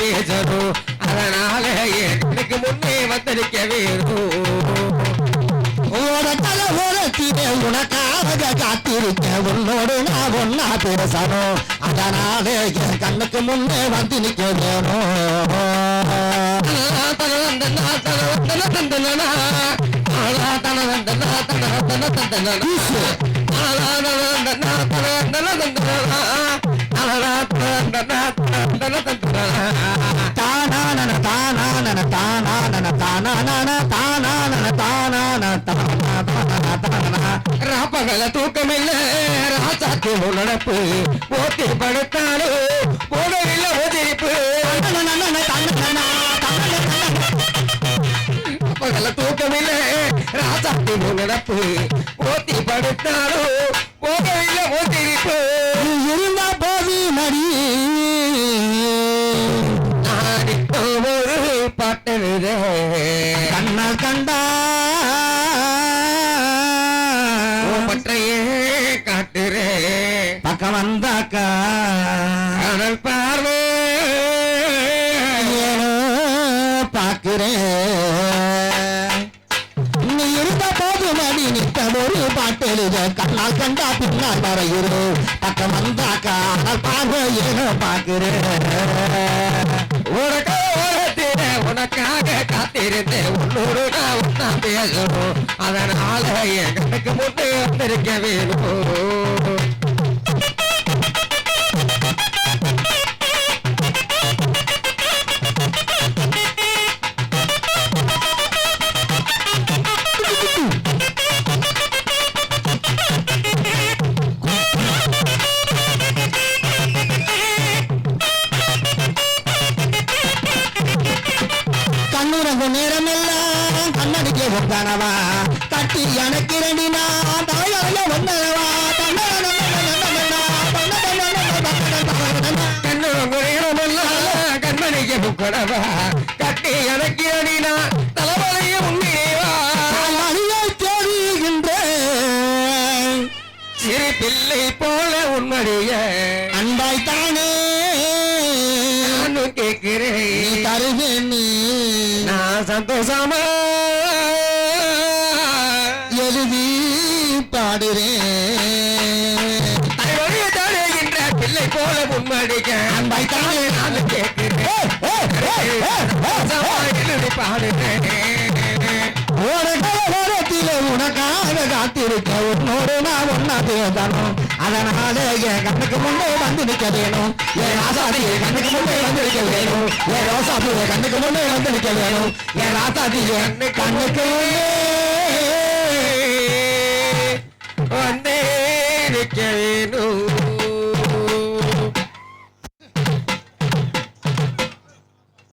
பேசணும் அதனால எனக்கு முன்னே வந்திருக்க வேணும் உனக்காக காத்திருக்கேன் உன்னோடு நான் ஒன்னா பேசணும் அதனாலே என் கண்ணுக்கு முன்னே வந்து நிக்க வேணும் தன பார்த்தானா ராப்பகல தூக்கமில்ல. ராசாத்தி நடப்பு ஓட்டி படுத்தாலும் போடவில்ல உதிரிப்பு. பகல தூக்கமில்ல ராசாத்தி நடப்பு ஓட்டி படுத்தாலும் போகவில்ல உதிரிப்பு. இருந்தா போது மடி. நான் இப்போ ஒரு பாட்டு கண்ணா கண்ட வந்தாக்கா. கடல் பார்வை. ஏனோ பாக்குறேன் நீ இருந்த போது மடி நித்த ஒரு பாட்டெழுத கண்ணால் கண்டா பின்னால் வரையிரு பக்கம் வந்தாக்கா ஆனால் பார்வை ஏனோ பாக்குறேன் உனக்கு ஓரத்தில உனக்காக காத்திருந்தேன். உன்னோடு நான் ஒன்னா பேசணும் அதனால என் கண்ணுக்கு வந்திருக்க வேணும். கண்ணுறங்கு நேரமெல்லாம் கண்ணடிக்க ஒத்தானவா தட்டி எனக்கு ரெடி நான் தாயாரிய வந்தனவா. கண்ணுறங்கு நேரமெல்லாம் கண்மணிக்கு புக்கடவா கட்டி எனக்கு அடினா தலைவலைய உண்மையேவா அழியை தேடுகின்றேன் சிறு பிள்ளை போல உன்மடிய அன்பாய்த்தானே நானும் கேட்கிறேன். தருவேன் நீ. சந்தோஷமா எழுதி பாடுறேன். தழுகின்ற பிள்ளை போல முன்மடிக்க அன்பை தானே நான் கேட்கிறேன். எழுதி பாடுறேன். ஒரு கலவரத்தில் உனக்காக காத்திருக்க. உன்னோடு நான் ஒன்னா தேர்தனும் அதனால என் கண்ணுக்கு முன்னே வந்து நிற்க வேணும். என் ராசாதி என் கண்ணுக்கு முன்னே வந்து நிக்க வேணும். என் ரோசாதி என் கண்ணுக்கு முன்னே வந்து நிக்க வேணும். என் ராசாதி என் கண்ணுக்கு முன்னே. வந்து நிற்க வேணும்.